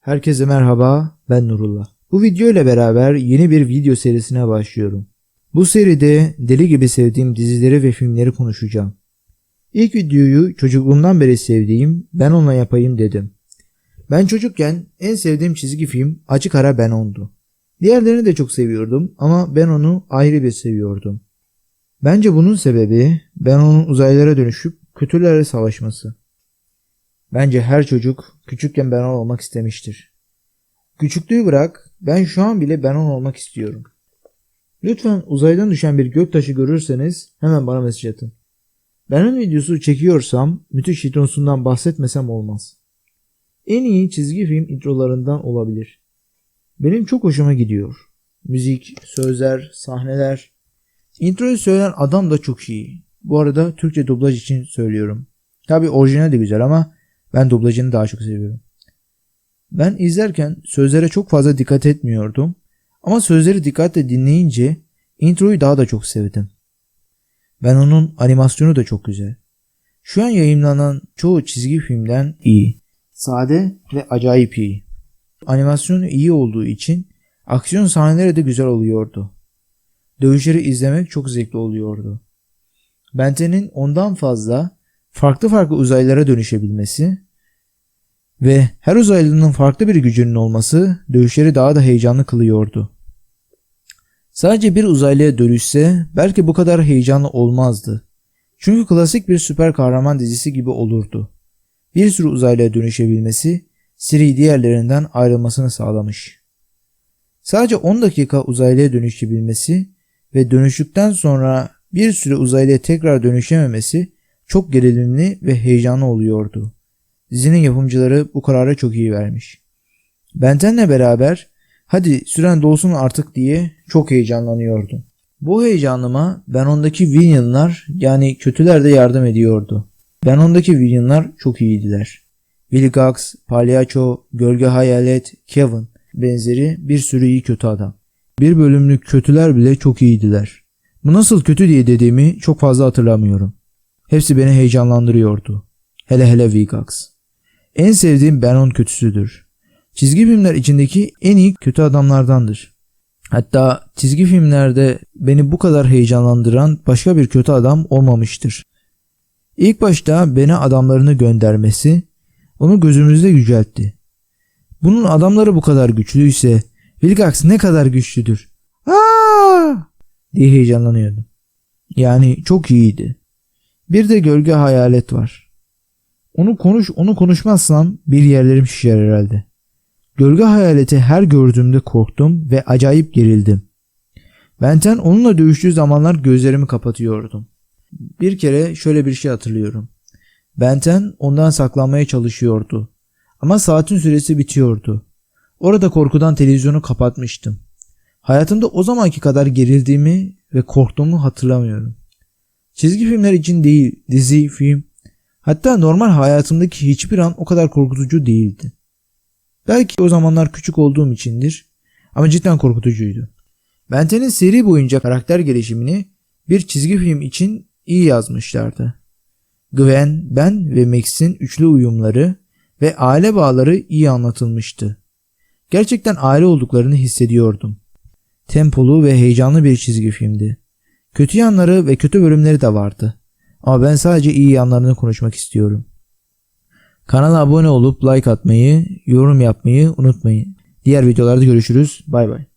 Herkese merhaba, ben Nurullah. Bu video ile beraber yeni bir video serisine başlıyorum. Bu seride deli gibi sevdiğim dizileri ve filmleri konuşacağım. İlk videoyu çocukluğumdan beri sevdiğim Ben Onunla Yapayım dedim. Ben çocukken en sevdiğim çizgi film Açık Ara Ben On'du. Diğerlerini de çok seviyordum ama ben onu ayrı bir seviyordum. Bence bunun sebebi ben onun uzaylılara dönüşüp kötülerle savaşması. Bence her çocuk küçükken ben olmak istemiştir. Küçüklüğü bırak, ben şu an bile ben olmak istiyorum. Lütfen uzaydan düşen bir göktaşı görürseniz hemen bana mesaj atın. Benon videosu çekiyorsam müthiş hitonsundan bahsetmesem olmaz. En iyi çizgi film introlarından olabilir. Benim çok hoşuma gidiyor. Müzik, sözler, sahneler. Introyu söyleyen adam da çok iyi. Bu arada Türkçe dublaj için söylüyorum. Tabi orijinal de güzel ama ben dublajını daha çok seviyorum. Ben izlerken sözlere çok fazla dikkat etmiyordum. Ama sözleri dikkatle dinleyince introyu daha da çok sevdim. Ben onun animasyonu da çok güzel. Şu an yayınlanan çoğu çizgi filmden iyi. Sade ve acayip iyi. Animasyonu iyi olduğu için aksiyon sahneleri de güzel oluyordu. Dövüşleri izlemek çok zevkli oluyordu. Benten'in ondan fazla farklı farklı uzaylara dönüşebilmesi ve her uzaylının farklı bir gücünün olması dövüşleri daha da heyecanlı kılıyordu. Sadece bir uzaylıya dönüşse belki bu kadar heyecanlı olmazdı. Çünkü klasik bir süper kahraman dizisi gibi olurdu. Bir sürü uzaylıya dönüşebilmesi Siri diğerlerinden ayrılmasını sağlamış. Sadece 10 dakika uzaylıya dönüşebilmesi ve dönüştükten sonra bir süre uzaylıya tekrar dönüşememesi çok gerilimli ve heyecanlı oluyordu. Dizinin yapımcıları bu kararı çok iyi vermiş. Benten'le beraber hadi süren dolsun artık diye çok heyecanlanıyordum. Bu heyecanıma ben ondaki villainlar yani kötüler de yardım ediyordu. Ben ondaki villainlar çok iyiydiler. Wilcox, Palyaço, Gölge Hayalet, Kevin benzeri bir sürü iyi kötü adam. Bir bölümlük kötüler bile çok iyiydiler. Bu nasıl kötü diye dediğimi çok fazla hatırlamıyorum. Hepsi beni heyecanlandırıyordu. Hele hele Wilcox. En sevdiğim Benon kötüsüdür. Çizgi filmler içindeki en iyi kötü adamlardandır. Hatta çizgi filmlerde beni bu kadar heyecanlandıran başka bir kötü adam olmamıştır. İlk başta beni adamlarını göndermesi onu gözümüzde yüceltti. Bunun adamları bu kadar güçlüyse Vilgax ne kadar güçlüdür? Aa! diye heyecanlanıyordum. Yani çok iyiydi. Bir de gölge hayalet var. Onu konuş onu konuşmazsam bir yerlerim şişer herhalde. Gölge hayaleti her gördüğümde korktum ve acayip gerildim. Benten onunla dövüştüğü zamanlar gözlerimi kapatıyordum. Bir kere şöyle bir şey hatırlıyorum. Benten ondan saklanmaya çalışıyordu. Ama saatin süresi bitiyordu. Orada korkudan televizyonu kapatmıştım. Hayatımda o zamanki kadar gerildiğimi ve korktuğumu hatırlamıyorum. Çizgi filmler için değil, dizi, film, hatta normal hayatımdaki hiçbir an o kadar korkutucu değildi. Belki o zamanlar küçük olduğum içindir ama cidden korkutucuydu. Benten'in seri boyunca karakter gelişimini bir çizgi film için iyi yazmışlardı. Gwen, Ben ve Max'in üçlü uyumları ve aile bağları iyi anlatılmıştı. Gerçekten aile olduklarını hissediyordum. Tempolu ve heyecanlı bir çizgi filmdi. Kötü yanları ve kötü bölümleri de vardı. Ama ben sadece iyi yanlarını konuşmak istiyorum. Kanala abone olup like atmayı, yorum yapmayı unutmayın. Diğer videolarda görüşürüz. Bay bay.